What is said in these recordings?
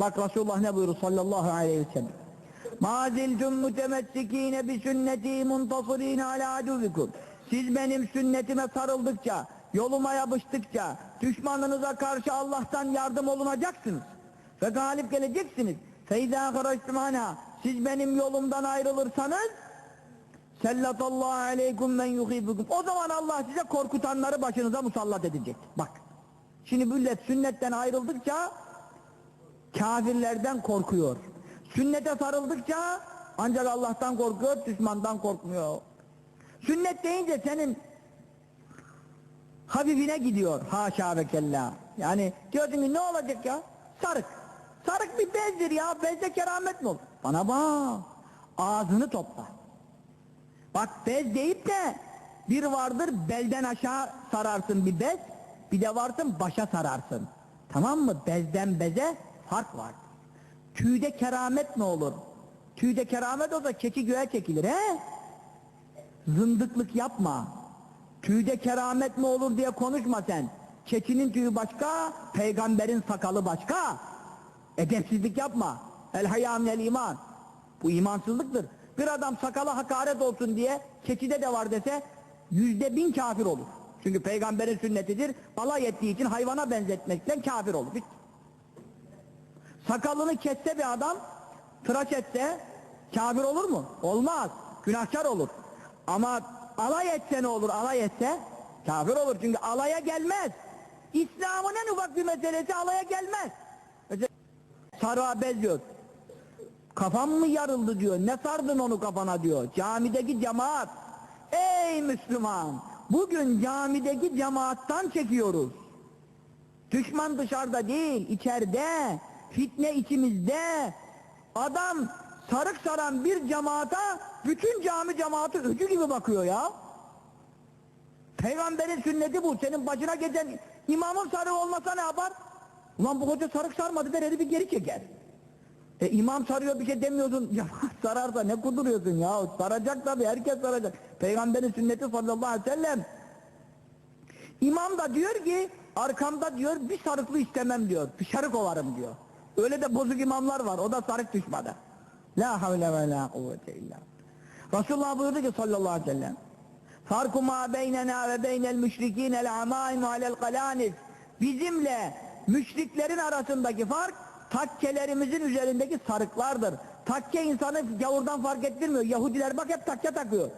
Bak Resulullah ne buyurur sallallahu aleyhi ve sellem. Ziltum mutemessikine bi sünneti muntasirine ala aduvikum. Siz benim sünnetime sarıldıkça, yoluma yapıştıkça, düşmanınıza karşı Allah'tan yardım olunacaksınız. Ve galip geleceksiniz. Feyda haraçtımana. Siz benim yolumdan ayrılırsanız, Sellatallahu aleykum men yuhibukum. O zaman Allah size korkutanları başınıza musallat edecek. Bak. Şimdi millet sünnetten ayrıldıkça kafirlerden korkuyor. Sünnete sarıldıkça ancak Allah'tan korkuyor, düşmandan korkmuyor. Sünnet deyince senin hafifine gidiyor. Haşa ve kella. Yani diyorsun ki ne olacak ya? Sarık. Sarık bir bezdir ya. Bezde keramet mi olur? Bana bak. Ağzını topla. Bak bez deyip de bir vardır belden aşağı sararsın bir bez, bir de varsın başa sararsın. Tamam mı? Bezden beze fark var. Tüyde keramet ne olur? Tüyde keramet olsa keçi göğe çekilir he? Zındıklık yapma. Tüyde keramet mi olur diye konuşma sen. Keçinin tüyü başka, peygamberin sakalı başka. Edepsizlik yapma. El hayâ minel iman. Bu imansızlıktır. Bir adam sakala hakaret olsun diye keçide de var dese yüzde bin kafir olur. Çünkü peygamberin sünnetidir. Alay ettiği için hayvana benzetmekten kafir olur. Sakalını kesse bir adam, tıraş etse kafir olur mu? Olmaz. Günahkar olur. Ama alay etse ne olur? Alay etse kafir olur. Çünkü alaya gelmez. İslam'ın en ufak bir meselesi alaya gelmez. Mesela sarığa benziyor. Kafam mı yarıldı diyor. Ne sardın onu kafana diyor. Camideki cemaat. Ey Müslüman! Bugün camideki cemaattan çekiyoruz. Düşman dışarıda değil, içeride. Fitne içimizde. Adam sarık saran bir cemaata bütün cami cemaati öcü gibi bakıyor ya. Peygamberin sünneti bu. Senin başına geçen imamın sarığı olmasa ne yapar? Ulan bu hoca sarık sarmadı der bir geri çeker. E imam sarıyor bir şey demiyorsun. Ya sararsa ne kuduruyorsun ya? Saracak tabii herkes saracak. Peygamberin sünneti sallallahu aleyhi ve sellem. İmam da diyor ki arkamda diyor bir sarıklı istemem diyor. Bir sarık ovarım diyor. Öyle de bozuk imamlar var. O da sarık düşmadı. La havle ve la kuvvete illa. Resulullah buyurdu ki sallallahu aleyhi ve sellem. Farku ma beynena ve beynel müşrikinel amaimu alel kalanif. Bizimle müşriklerin arasındaki fark takkelerimizin üzerindeki sarıklardır. Takke insanı gavurdan fark ettirmiyor. Yahudiler bak hep takke takıyor.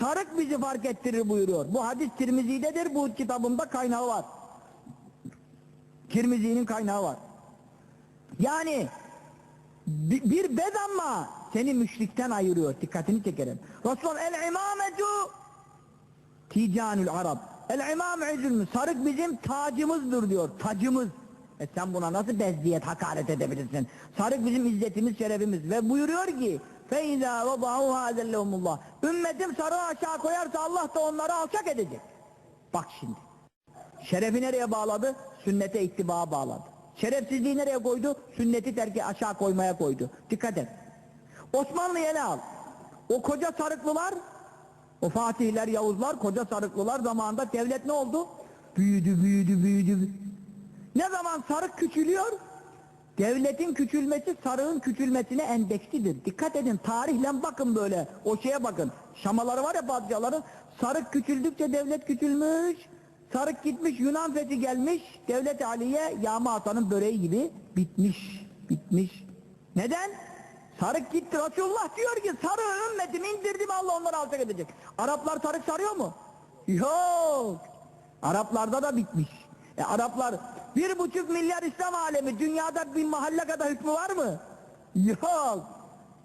Sarık bizi fark ettirir buyuruyor. Bu hadis Tirmizi'dedir. Bu kitabımda kaynağı var. Tirmizi'nin kaynağı var. Yani bi- bir bez ama seni müşrikten ayırıyor. Dikkatini çekerim. Resulullah el imametu ticanül arab. El imam üzülmüş. Sarık bizim tacımızdır diyor. Tacımız. E sen buna nasıl bezdiyet hakaret edebilirsin? Sarık bizim izzetimiz, şerefimiz. Ve buyuruyor ki فَاِذَا وَضَعُهَا ذَلَّهُمُ اللّٰهِ Ümmetim sarığı aşağı koyarsa Allah da onları alçak edecek. Bak şimdi. Şerefi nereye bağladı? Sünnete ittiba bağladı. Şerefsizliği nereye koydu? Sünneti terki aşağı koymaya koydu. Dikkat et. Osmanlı'yı ele al. O koca sarıklılar, o Fatihler, Yavuzlar, koca sarıklılar zamanında devlet ne oldu? Büyüdü, büyüdü, büyüdü. Ne zaman sarık küçülüyor? Devletin küçülmesi sarığın küçülmesine endekslidir. Dikkat edin tarihle bakın böyle o şeye bakın. Şamaları var ya padişahların sarık küçüldükçe devlet küçülmüş. Sarık gitmiş Yunan fethi gelmiş. Devlet Aliye Yağma Hasan'ın böreği gibi bitmiş. Bitmiş. Neden? Sarık gitti. Resulullah diyor ki sarığı ümmetimi indirdim Allah onları alçak edecek. Araplar sarık sarıyor mu? Yok. Araplarda da bitmiş. E Araplar bir buçuk milyar İslam alemi dünyada bir mahalle kadar hükmü var mı? Yok.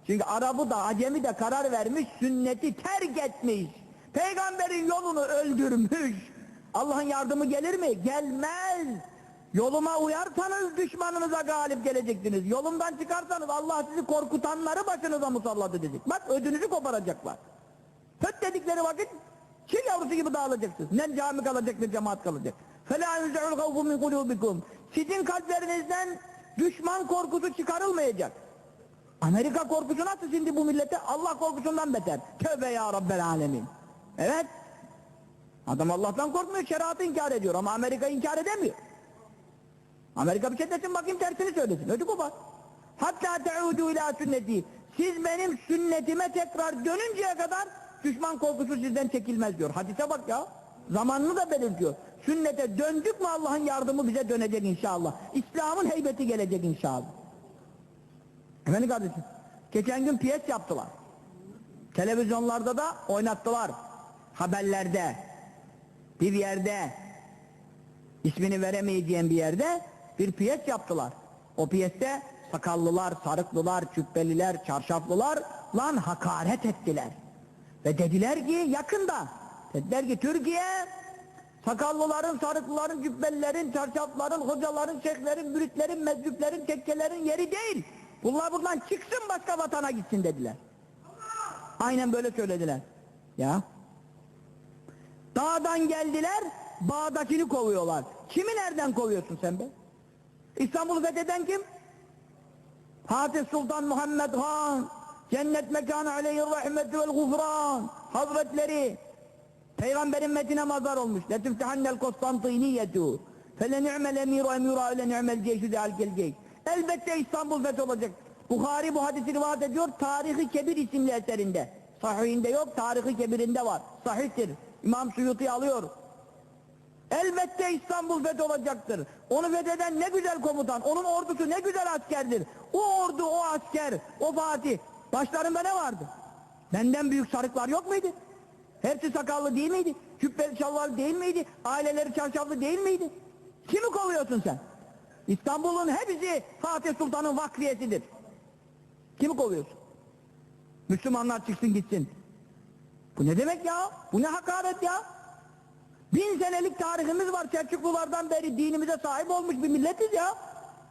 Çünkü Arap'ı da Acemi de karar vermiş sünneti terk etmiş. Peygamberin yolunu öldürmüş. Allah'ın yardımı gelir mi? Gelmez. Yoluma uyarsanız düşmanınıza galip geleceksiniz. Yolumdan çıkarsanız Allah sizi korkutanları başınıza musallat edecek. Bak ödünüzü koparacaklar. Höt dedikleri vakit çil yavrusu gibi dağılacaksınız. Ne cami kalacak ne cemaat kalacak. فَلَا يُزْعُ الْخَوْفُ مِنْ قُلُوبِكُمْ Sizin kalplerinizden düşman korkusu çıkarılmayacak. Amerika korkusu nasıl şimdi bu millete? Allah korkusundan beter. Tövbe ya Rabbel Alemin. Evet. Adam Allah'tan korkmuyor, şeriatı inkar ediyor ama Amerika inkar edemiyor. Amerika bir şey desin bakayım tersini söylesin. Ödü kopar. Hatta teudu ila sünneti. Siz benim sünnetime tekrar dönünceye kadar düşman korkusu sizden çekilmez diyor. Hadise bak ya. Zamanını da belirtiyor. Sünnete döndük mü Allah'ın yardımı bize dönecek inşallah. İslam'ın heybeti gelecek inşallah. Efendim kardeşim, geçen gün piyes yaptılar. Televizyonlarda da oynattılar. Haberlerde, bir yerde, ismini veremeyeceğim bir yerde bir piyes yaptılar. O piyeste sakallılar, sarıklılar, cübbeliler, çarşaflılar lan hakaret ettiler. Ve dediler ki yakında, dediler ki Türkiye sakallıların, sarıklıların, cübbelilerin, çarşafların, hocaların, şeyhlerin, müritlerin, meczuplerin, tekkelerin yeri değil. Bunlar buradan çıksın başka vatana gitsin dediler. Aynen böyle söylediler. Ya. Dağdan geldiler, bağdakini kovuyorlar. Kimi nereden kovuyorsun sen be? İstanbul'u fetheden kim? Fatih Sultan Muhammed Han, cennet mekanı aleyhi rahmetü vel gufran, hazretleri, Peygamberin metine mazar olmuş. Letüftehannel Konstantiniyetu. Fele ni'mel emiru emira öyle ni'mel ceyşü de alkel ceyş. Elbette İstanbul feth olacak. Bukhari bu hadisi rivayet ediyor. Tarihi Kebir isimli eserinde. Sahihinde yok, Tarihi Kebir'inde var. Sahihtir. İmam Suyuti alıyor. Elbette İstanbul feth olacaktır. Onu fetheden ne güzel komutan, onun ordusu ne güzel askerdir. O ordu, o asker, o Fatih. Başlarında ne vardı? Benden büyük sarıklar yok muydu? Hepsi sakallı değil miydi? Cübbeli şalvarlı değil miydi? Aileleri çarşaflı değil miydi? Kimi kovuyorsun sen? İstanbul'un hepsi Fatih Sultan'ın vakriyesidir. Kimi kovuyorsun? Müslümanlar çıksın gitsin. Bu ne demek ya? Bu ne hakaret ya? Bin senelik tarihimiz var Selçuklulardan beri dinimize sahip olmuş bir milletiz ya.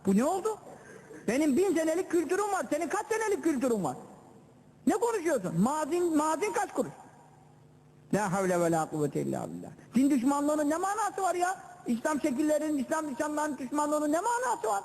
Bu ne oldu? Benim bin senelik kültürüm var. Senin kaç senelik kültürün var? Ne konuşuyorsun? Mazin, mazin kaç kuruş? La havle ve la kuvvete illa billah. Din düşmanlığının ne manası var ya? İslam şekillerinin, İslam nişanlarının düşmanlığının ne manası var?